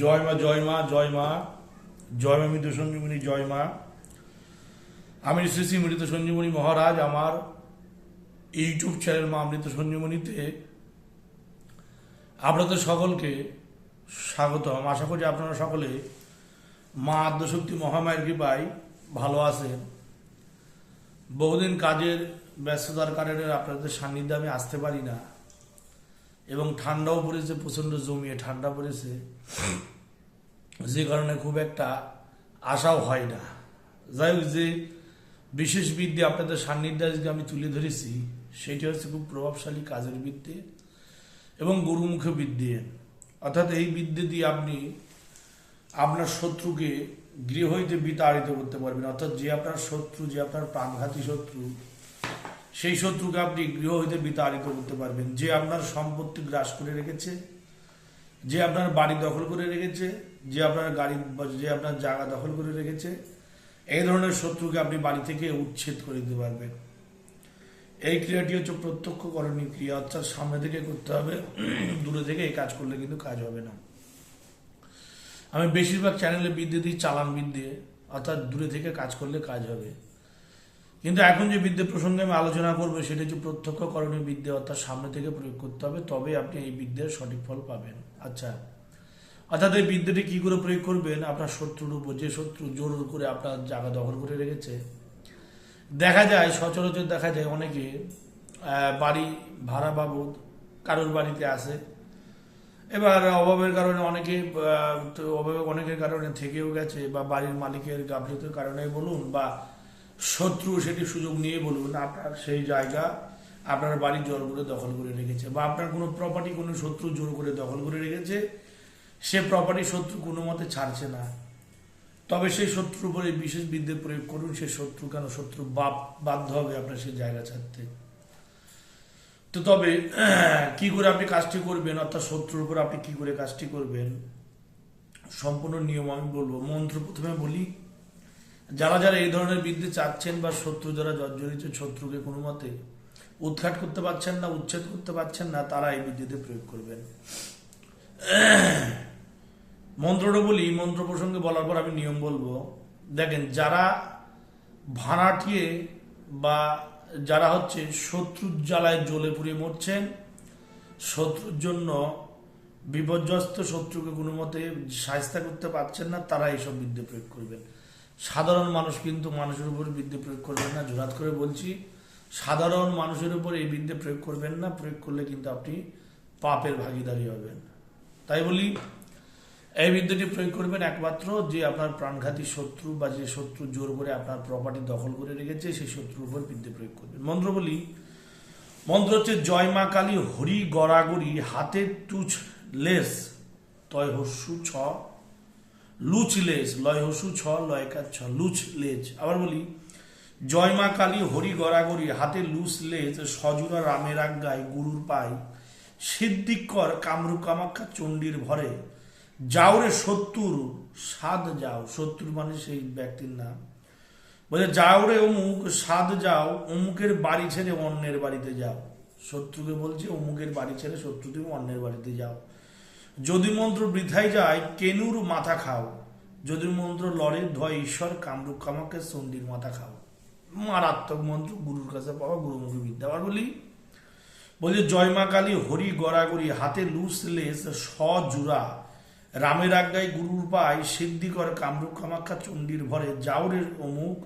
জয় মা জয় মা জয় মা। জয় মা মৃত সঞ্জীবনী, জয় মা। আমি শ্রী শ্রী মৃত সঞ্জীবনী মহারাজ, আমার ইউটিউব চ্যানেল মা মৃত সঞ্জীবনীতে আপনাদের সকলকে স্বাগতম। আশা করি আপনারা সকলে মা আদ্যশক্তি মহামায়ের কৃপায় ভালো আছেন। বহুদিন কাজের ব্যস্ততার কারণে আপনাদের সান্নিধ্যে আমি আসতে পারি না। এবং ঠান্ডাও পড়েছে, প্রচণ্ড জমিয়ে ঠান্ডা পড়েছে। যে কারণে খুব একটা আশাও হয় না। যাই হোক, যে বিশেষ বিদ্যে আপনাদের সান্নিধ্যে আজকে আমি তুলে ধরেছি, সেটি হচ্ছে খুব প্রভাবশালী কাজের বিদ্যে এবং গুরুমুখী বিদ্যে। অর্থাৎ এই বিদ্যে দিয়ে আপনি আপনার শত্রুকে গৃহ হইতে বিতাড়িত করতে পারবেন। অর্থাৎ যে আপনার শত্রু, যে আপনার প্রাণঘাতী শত্রু সেই শত্রুকে আপনি গৃহ হইতে বিতাড়িত করতে পারবেন। যে আপনার সম্পত্তি গ্রাস করে রেখেছে, যে আপনার বাড়ি দখল করে রেখেছে, যে আপনার গাড়ি, যে আপনার জায়গা দখল করে রেখেছে, এই ধরনের শত্রুকে আপনি বাড়ি থেকে উচ্ছেদ করে দিতে পারবেন। এই ক্রিয়াটি হচ্ছে প্রত্যক্ষ করণীয় ক্রিয়া, অর্থাৎ সামনে থেকে করতে হবে, দূরে থেকে এই কাজ করলে কিন্তু কাজ হবে না। আমি বেশিরভাগ চ্যানেলে বিদ্যে দিই, চালান বিদ্যে অর্থাৎ দূরে থেকে কাজ করলে কাজ হবে। কিন্তু এখন যে বিদ্যে প্রসঙ্গে আমি আলোচনা করব, সেটা হচ্ছে প্রত্যক্ষ করণীয় বিদ্যে অর্থাৎ সামনে থেকে প্রয়োগ করতে হবে, তবে আপনি এই বিদ্যের সঠিক ফল পাবেন। আচ্ছা অর্থাৎ এই বিদ্যাটি কী করে প্রয়োগ করবেন? আপনার শত্রুর উপর, যে শত্রু জোর করে আপনার জায়গা দখল করে রেখেছে। দেখা যায়, সচরাচর দেখা যায় অনেকে বাড়ি ভাড়া বাবদ কারোর বাড়িতে আসে। এবার অভাবের কারণে অনেকে অভাবে অনেকের কারণে থেকেও গেছে, বা বাড়ির মালিকের গাফলতের কারণে বলুন, বা শত্রু সেটি সুযোগ নিয়ে বলুন, আপনার সেই জায়গা আপনার বাড়ি জোর করে দখল করে রেখেছে বা আপনার কোনো প্রপার্টি কোনো শত্রু জোর করে দখল করে রেখেছে, সে প্রপার্টি শত্রু কোনো মতে ছাড়ছে না। তবে সেই শত্রুর উপরে বিশেষ বিদ্যে প্রয়োগ করুন, সে শত্রু কেন? শত্রু বাপ, বাধ্য হবে আপনার সেই জায়গা ছাড়তে। তো তবে, কি করে আপনি কাজটি করবেন, অর্থাৎ শত্রুর উপর আপনি কি করে কাজটি করবেন, সম্পূর্ণ নিয়ম আমি বলব। মন্ত্র প্রথমে বলি যারা যারা এই ধরনের বিদ্যে চাচ্ছেন বা শত্রু যারা জর্জরিত শত্রুকে কোনো মতে উৎখাট করতে পারছেন না, উচ্ছেদ করতে পারছেন না, তারা এই বিদ্যুতে প্রয়োগ করবেন। মন্ত্রটা বলি মন্ত্র প্রসঙ্গে বলার পর আমি নিয়ম বলব। দেখেন, যারা ভাড়াটিয়ে বা যারা হচ্ছে শত্রুর জ্বালায় জ্বলে পুড়িয়ে মরছেন, শত্রুর জন্য বিপর্যস্ত শত্রুকে কোনো মতে সাহস্তা করতে পারছেন না, তারা এইসব বিদ্যে প্রয়োগ করবেন। সাধারণ মানুষ কিন্তু মানুষের উপর বিদ্যে প্রয়োগ করবেন না, জোরাত করে বলছি, সাধারণ মানুষের উপর এই বিদ্যে প্রয়োগ করবেন না, প্রয়োগ করলে কিন্তু আপনি পাপের ভাগিদারি হবেন। তাই বলি, এই বিদ্যাটি প্রয়োগ করবেন একমাত্র যে আপনার প্রাণঘাতী শত্রু বা যে শত্রু জোর করে আপনার প্রপার্টি দখল করে রেখেছে, সেই শত্রুর উপর বিদ্যে প্রয়োগ করবেন। মন্ত্র বলি, মন্ত্র হচ্ছে, জয় মা কালী হরি গড়াগড়ি, হাতে তুচ লেস, তয় হস্যু ছ লুচ লেজ লয় হসু ছ লয়কার ছ লুচ লেজ আবার বলি জয় মা কালী হরি গড়াগড়ি হাতে লুচ লেজ সজুরা রামের আজ্ঞায় গুরুর পায়। সিদ্দিকর কামরু কামাক্ষা চণ্ডীর ভরে। যাওরে সত্তর সাদ যাও। সত্তর মানে সেই ব্যক্তির নাম। বলে যাওরে অমুক সাদ যাও। অমুকের বাড়ি ছেড়ে অন্যের বাড়িতে যাও। শত্রুকে বলছে, অমুকের বাড়ি ছেড়ে শত্রু তুমি অন্যের বাড়িতে যাও। যদি মন্ত্র বৃথায় যায়, কেনুর মাথা খাও। যদি মন্ত্র লড়ে ধয় ঈশ্বর, কামরূপ কামাকে চণ্ডীর মাথা খাও। মারাত্মক মন্ত্র, গুরুর কাছে পাওয়া গুরুমুখী বিদ্যা। আবার বলি বলছে জয় মা কালী, হরি গড়াগড়ি, হাতে লুস লেস সজুরা রামের আজ্ঞায় গুরুর পায় সিদ্ধিকর কামরূপ কামাক্ষা চণ্ডীর ভরে। যাওরে অমুক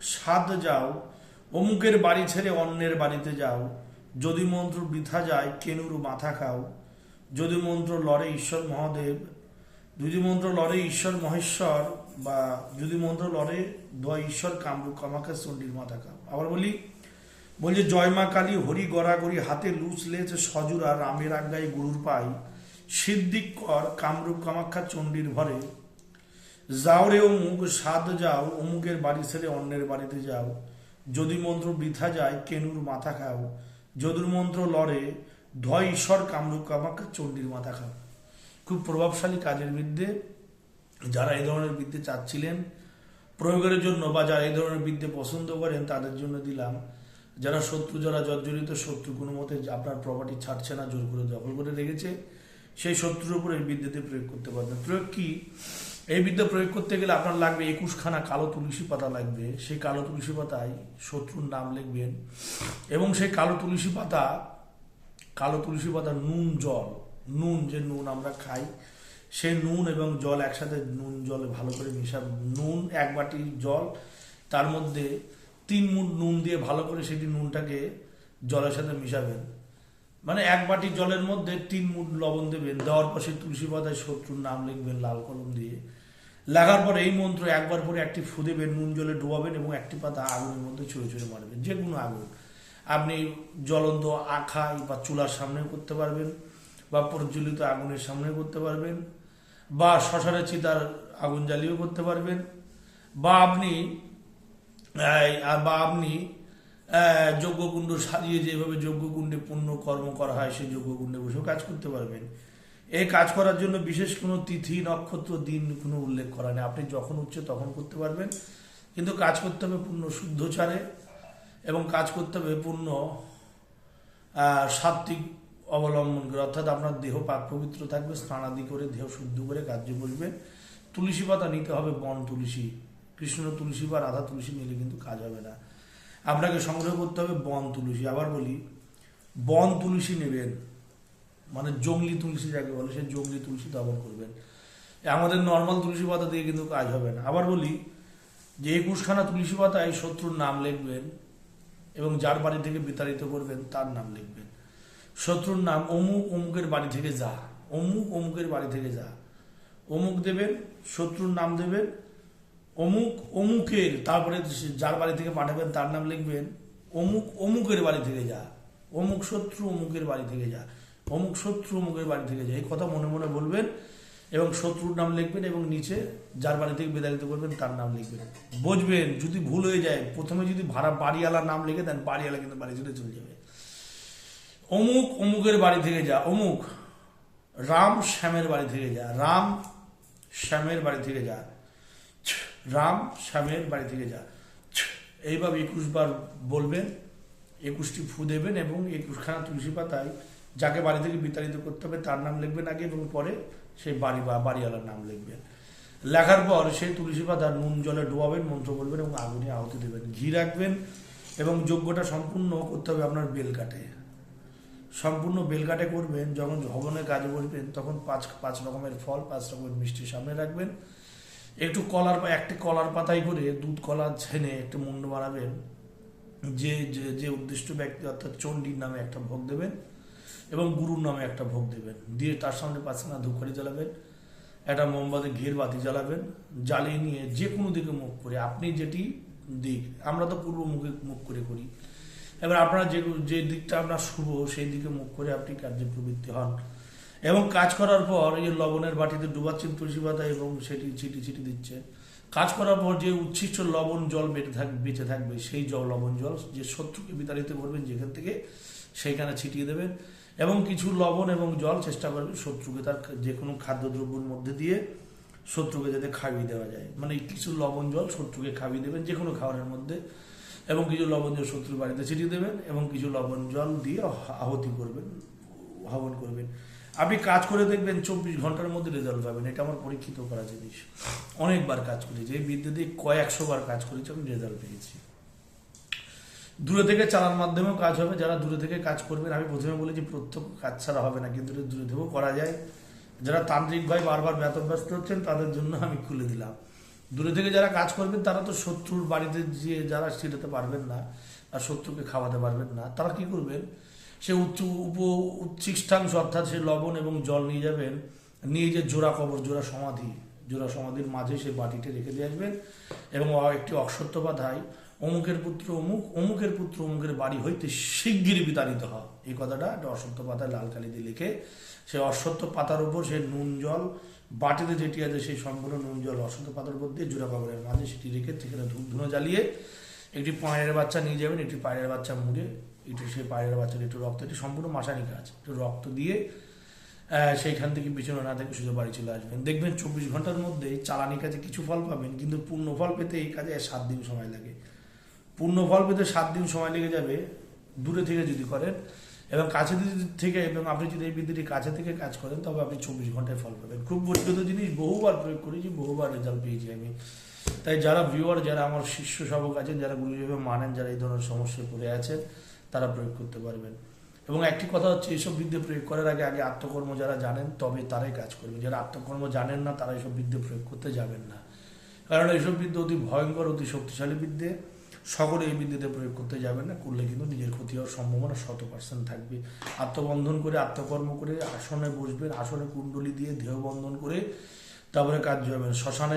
সাদ যাও। অমুকের বাড়ি ছেড়ে অন্যের বাড়িতে যাও। যদি মন্ত্র বৃথা যায়, কেনুর মাথা খাও। যদি মন্ত্র লড়ে ঈশ্বর মহাদেব, যদি মন্ত্র লড়ে ঈশ্বর মহেশ্বর, বা যদি মন্ত্র লড়ে দয় ঈশ্বর কামরূপ কামাখ্যা চণ্ডীর মাথা খাও আবার বলি, বলছে, জয় মা কালী, হরি গড়াগড়ি হাতে লুচ লেজ সজুরা রামের আজ্ঞায় গুরুর পাই। সিদ্দিক কর কামরূপ কামাখ্যা চণ্ডীর ভরে। যাও রে অমুক সাদ যাও, অমুকের বাড়ি ছেড়ে অন্যের বাড়িতে যাও। যদি মন্ত্র বৃথা যায়, কেনুর মাথা খাও। যদুর মন্ত্র লড়ে ধয় ঈশ্বর কামরূপ কামাখ্যা চণ্ডীর মাথা খাও। খুব প্রভাবশালী কাজের বিদ্যে যারা এই ধরনের বিদ্যে চাচ্ছিলেন, প্রয়োগের জন্য বা যারা এই ধরনের বিদ্যে পছন্দ করেন, তাদের জন্য দিলাম। যারা শত্রু, যারা জর্জরিত শত্রু, কোনো মতে আপনার প্রপার্টি ছাড়ছে না, জোর করে দখল করে রেখেছে, সেই শত্রুর উপর এই বিদ্যাতে প্রয়োগ করতে পারবেন প্রয়োগ কি? এই বিদ্যা প্রয়োগ করতে গেলে আপনার লাগবে একুশখানা কালো তুলসী পাতা লাগবে। সেই কালো তুলসী পাতায় শত্রুর নাম লিখবেন এবং সেই কালো তুলসী পাতা কালো তুলসী পাতা, নুন, জল। নুন যে নুন আমরা খাই সেই নুন এবং জল একসাথে, নুন, জলে ভালো করে মিশাবেন নুন এক বাটি জল, তার মধ্যে তিন মুঠ নুন দিয়ে ভালো করে সেটি নুনটাকে জলের সাথে মিশাবেন। মানে এক বাটি জলের মধ্যে তিন মুঠ লবণ দেবেন। দেওয়ার পর সেই তুলসী পাতায় শত্রুর নাম লিখবেন লাল কলম দিয়ে। লাগার পর এই মন্ত্র একবার পরে একটি ফু দেবেন, নুন জলে ডোবাবেন এবং একটি পাতা আগুনের মধ্যে ছুঁড়ে ছুঁড়ে মারবেন যে কোনো আগুন। আপনি জ্বলন্ত আখাই বা চুলার সামনেও করতে পারবেন বা প্রজ্বলিত আগুনের সামনেও করতে পারবেন বা শ্মশানের চিতার আগুন জ্বালিয়েও করতে পারবেন বা আপনি বা আপনি যজ্ঞকুণ্ড সাজিয়ে যেভাবে যজ্ঞকুণ্ডে পুণ্য কর্ম করা হয় সেই যজ্ঞকুণ্ডে বসেও কাজ করতে পারবেন। এই কাজ করার জন্য বিশেষ কোনো তিথি, নক্ষত্র, দিন কোনো উল্লেখ করা নেই। আপনি যখন উঠছে তখন করতে পারবেন। কিন্তু কাজ করতে হবে পূর্ণ শুদ্ধচারে এবং কাজ করতে হবে পূর্ণ সাত্বিক অবলম্বন করে। অর্থাৎ আপনার দেহ পাক পবিত্র থাকবে, স্নানাদি করে দেহ শুদ্ধ করে কার্য বসবেন তুলসী পাতা নিতে হবে, বন তুলসী, কৃষ্ণ তুলসী বা রাধা তুলসী নিলে কিন্তু কাজ হবে না। আপনাকে সংগ্রহ করতে হবে বন তুলসী। আবার বলি, বন তুলসী নেবেন মানে জঙ্গলি তুলসী যাকে বলে সে জঙ্গলি তুলসী দাবন করবেন। আমাদের নর্মাল তুলসী পাতা দিয়ে কিন্তু কাজ হবে না। আবার বলি, যে একুশখানা তুলসী পাতায় শত্রুর নাম লিখবেন এবং যার বাড়ি থেকে বিতাড়িত করবেন, তার নাম লিখবেন। শত্রুর নাম অমুক অমুকের বাড়ি থেকে যা। অমুক অমুকের বাড়ি থেকে যা। অমুক দেবেন, শত্রুর নাম দেবেন। অমুক, অমুকের, তারপরে যার বাড়ি থেকে পাঠাবেন, তার নাম লিখবেন। অমুক, অমুকের বাড়ি থেকে যা। অমুক শত্রু, অমুকের বাড়ি থেকে যা। অমুক শত্রু, অমুকের বাড়ি থেকে যা। এই কথা মনে মনে বলবেন। এবং শত্রুর নাম লিখবেন এবং নিচে যার বাড়ি থেকে বিতাড়িত করবেন তার নাম লিখবেন। বুঝবেন, যদি ভুল হয়ে যায়, প্রথমে যদি ভাড়া বাড়িওয়ালার নাম লিখে দেন, বাড়িওয়ালা কিন্তু বাড়ি ছেড়ে চলে যাবে। অমুক অমুকের বাড়ি থেকে যা, অমুক রাম শ্যামের বাড়ি থেকে যা, রাম শ্যামের বাড়ি থেকে যা রাম শ্যামের বাড়ি থেকে যা এইভাবে একুশ বার বলবেন, একুশটি ফু দেবেন এবং একুশখানা তুলসী পাতায় যাকে বাড়ি থেকে বিতাড়িত করতে হবে তার নাম লিখবেন আগে এবং পরে সেই বাড়ি বা বাড়িওয়ালার নাম লিখবেন। লেখার পর সেই তুলসী পাতা নুন জলে ডোবাবেন, মন্ত্র বলবেন এবং আগুনে আহুতি দেবেন। ঘি রাখবেন এবং যজ্ঞটা সম্পূর্ণ করতে হবে আপনার বেল কাটে সম্পূর্ণ বেলকাটে করবেন, যখন হবনের কাজে বসবেন, তখন পাঁচ পাঁচ রকমের ফল, পাঁচ রকমের মিষ্টি সামনে রাখবেন। একটু কলার একটি কলার পাতায় করে দুধ, কলা ছেনে একটু মুন্ড বানাবেন। যে যে যে উদ্দিষ্ট ব্যক্তি, অর্থাৎ চণ্ডীর নামে একটা ভোগ দেবেন। এবং গুরুর নামে একটা ভোগ দেবেন। দিয়ে তার সামনে পাঁচখানা ধূপকাঠি জ্বালাবেন, একটা মোমবাতি ঘের বাতি জ্বালাবেন, জ্বালিয়ে নিয়ে যে কোনো দিকে মুখ করে, আপনি যেটি দিক, আমরা তো পূর্ব মুখে মুখ করে করি। এবার আপনার যে যে দিকটা আপনার শুভ, সেই দিকে মুখ করে আপনি কার্যে প্রবৃত্তি হন। এবং কাজ করার পর এই লবণের বাটিতে ডুবাচ্ছেন তুলসী পাতা এবং সেটি ছিটি ছিটি দিচ্ছে কাজ করার পর যে উচ্ছিষ্ট লবণ জল বেঁচে থাক, বেঁচে থাকবে, সেই জল, লবণ জল যে শত্রুকে বিতাড়িত করবেন যেখান থেকে, সেইখানে ছিটিয়ে দেবেন। এবং কিছু লবণ এবং জল চেষ্টা করবেন শত্রুকে তার যে কোনো খাদ্যদ্রব্যের মধ্যে দিয়ে শত্রুকে যাতে খাইয়ে দেওয়া যায়। মানে কিছু লবণ, জল শত্রুকে খাইয়ে দেবেন যে কোনো খাবারের মধ্যে এবং কিছু লবণ, জল শত্রুর বাড়িতে ছিটিয়ে দেবেন এবং কিছু লবণ, জল দিয়ে আহতি করবেন, হবন করবেন। আপনি কাজ করে দেখবেন চব্বিশ ঘণ্টার মধ্যে রেজাল্ট পাবেন। এটা আমার পরীক্ষিত করা জিনিস। অনেকবার কাজ করেছি। এই বিদ্যা দিয়ে কয়েকশো বার কাজ করেছি, আমি রেজাল্ট পেয়েছি। দূরে থেকে চালার মাধ্যমেও কাজ হবে, যারা দূরে থেকে কাজ করবেন, আমি প্রথমে বলেছি প্রত্যক্ষ কাজ ছাড়া হবে না, কিন্তু দূরে থেকেও করা যায়। যারা তান্ত্রিক ভাই বারবার ব্যস্ত হচ্ছেন, তাদের জন্য আমি খুলে দিলাম। দূরে থেকে যারা কাজ করবেন, তারা তো শত্রুর বাড়িতে যে যারা ছিটাতে পারবেন না, আর শত্রুকে খাওয়াতে পারবেন না। তারা কি করবেন? সে উচ্চ উপ উচ্ছিষ্টাংশ, অর্থাৎ সে লবণ এবং জল নিয়ে যাবেন, নিয়ে যে জোড়া কবর, জোড়া সমাধি, জোড়া সমাধির মাঝে সে বাটিতে রেখে দিয়ে আসবেন এবং একটি অক্ষত্য বাধায় অমুকের পুত্র অমুক, অমুকের পুত্র অমুকের বাড়ি হইতে শিগগিরই বিতাড়িত হয়। এই কথাটা একটা অশ্বত্থ পাতায় লাল কালি দিয়ে লিখে, সে অশ্বত্থ পাতার উপর সে নুন জল, বাটিতে যেটি আছে সেই সম্পূর্ণ নুন জল অশ্বত্থ পাতার উপর দিয়ে জোড়া কবরের মাঝে সেটি রেখে সেখানে ধূপ ধুনো জ্বালিয়ে, একটি পায়ের বাচ্চা নিয়ে যাবেন, একটি পায়ের বাচ্চা মুড়ে, একটু সেই পায়ের বাচ্চার একটু রক্ত এটি সম্পূর্ণ মাসানি কাজ একটু রক্ত দিয়ে সেইখান থেকে পিছনে না থেকে সোজা বাড়ি চলে আসবেন। দেখবেন চব্বিশ ঘণ্টার মধ্যে চালানি কাজে কিছু ফল পাবেন, কিন্তু পূর্ণ ফল পেতে এই কাজে সাত দিন সময় লাগে। পূর্ণ ফল পেতে সাত দিন সময় লেগে যাবে, দূরে থেকে যদি করেন, এবং কাছে থেকে, এবং আপনি যদি এই বিদ্যুটি কাছে থেকে কাজ করেন, তবে আপনি চব্বিশ ঘন্টায় ফল পাবেন। খুব পরিচিত জিনিস, বহুবার প্রয়োগ করেছি, বহুবার রেজাল্ট পেয়েছি আমি। তাই যারা ভিউয়ার যারা আমার শিষ্য শাবক আছেন, যারা গুরুদেবে মানেন, যারা এই ধরনের সমস্যায় পড়ে আছেন, তারা প্রয়োগ করতে পারবেন। এবং একটি কথা হচ্ছে এইসব বিদ্যে প্রয়োগ করার আগে আগে আত্মকর্ম যারা জানেন, তবে তারাই কাজ করবেন যারা আত্মকর্ম জানেন না, তারা এইসব বিদ্যে প্রয়োগ করতে যাবেন না। কারণ এইসব বিদ্যে অতি ভয়ঙ্কর, অতি শক্তিশালী বিদ্যে। সকলে এই বিদ্যুতে প্রয়োগ করতে যাবেন না, করলে কিন্তু নিজের ক্ষতি হওয়ার সম্ভাবনা শত পার্সেন্ট থাকবে। আত্মবন্ধন করে, আত্মকর্ম করে, আসনে বসবেন, আসনে কুণ্ডলি দিয়ে দেহ বন্ধন করে তারপরে কাজ যাবেন। শ্মশানে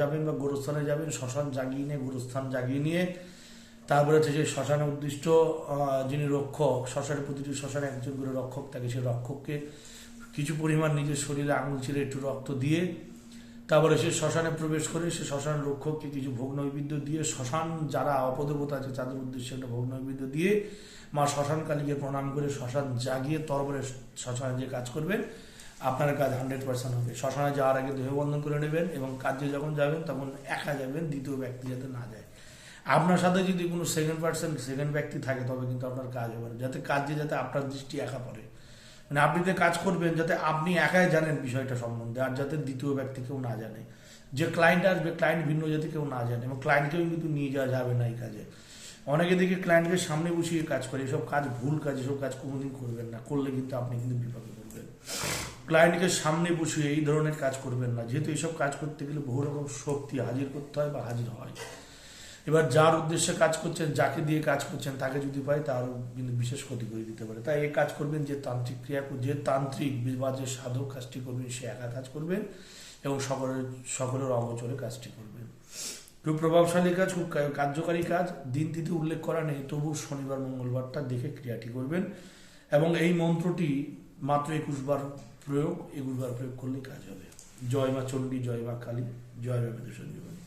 যাবেন বা গোরস্থানে যাবেন, শ্মশান জাগিয়ে নিয়ে, গোরস্থান জাগিয়ে নিয়ে তারপরে হচ্ছে যে শ্মশানে উদ্দিষ্ট যিনি রক্ষক, শ্মশানের প্রতিটি শ্মশানে একজন করে রক্ষক থাকে সেই রক্ষককে কিছু পরিমাণ নিজের শরীরে আঙুল ছিঁড়ে একটু রক্ত দিয়ে তারপরে সে শ্মশানে প্রবেশ করে, সে শ্মশান রক্ষককে কিছু ভোগ নৈবেদ্য দিয়ে, শ্মশান যারা অপদেবতা আছে, তাদের উদ্দেশ্যে একটা ভোগ নৈবেদ্য দিয়ে মা শ্মশান কালীকে প্রণাম করে শ্মশান জাগিয়ে তরবরে শ্মশানে যে কাজ করবেন, আপনার কাজ হান্ড্রেড পার্সেন্ট হবে। শ্মশানে যাওয়ার আগে দেহবন্ধন করে নেবেন এবং কাজে যখন যাবেন, তখন একা যাবেন, দ্বিতীয় ব্যক্তি যাতে না যায়। আপনার সাথে যদি কোনো সেকেন্ড পার্সন সেকেন্ড ব্যক্তি থাকে, তবে কিন্তু আপনার কাজ হবে যাতে কাজে যাতে আপনার দৃষ্টি একা পড়ে। মানে আপনি যে কাজ করবেন যাতে আপনি একাই জানেন বিষয়টা সম্বন্ধে, আর যাতে দ্বিতীয় ব্যক্তি কেউ না জানে। যে ক্লায়েন্ট আসবে ক্লায়েন্ট ভিন্ন যাতে কেউ না জানে, এবং ক্লায়েন্টকেও কিন্তু নিয়ে যাওয়া যাবে না এই কাজে। অনেকে দেখে ক্লায়েন্টকে সামনে বসিয়ে কাজ করে, এসব কাজ ভুল কাজ, এসব কাজ কোনোদিন করবেন না, করলে কিন্তু আপনি কিন্তু বিপদে পড়বেন। ক্লায়েন্টকে সামনে বসিয়ে এই ধরনের কাজ করবেন না, যেহেতু এইসব কাজ করতে গেলে বহু রকম শক্তি হাজির করতে হয় বা হাজির হয়। এবার যার উদ্দেশ্যে কাজ করছেন, যাকে দিয়ে কাজ করছেন, তাকে যদি পায়, তারও কিন্তু বিশেষ ক্ষতি করে দিতে পারে। তাই এই কাজ করবেন যে তান্ত্রিক ক্রিয়া যে তান্ত্রিক বা যে সাধক কাজটি করবেন, সে একা কাজ করবেন এবং সকলের সকলের অগোচরে কাজটি করবেন। খুব প্রভাবশালী কাজ, খুব কার্যকারী কাজ। দিন তিথি উল্লেখ করা নেই, তবু শনিবার, মঙ্গলবারটা দেখে ক্রিয়াটি করবেন। এবং এই মন্ত্রটি মাত্র একুশ বার প্রয়োগ, একুশ বার প্রয়োগ করলেই কাজ হবে। জয় মা চণ্ডী, জয় মা কালী, জয় মা সঞ্জীবনী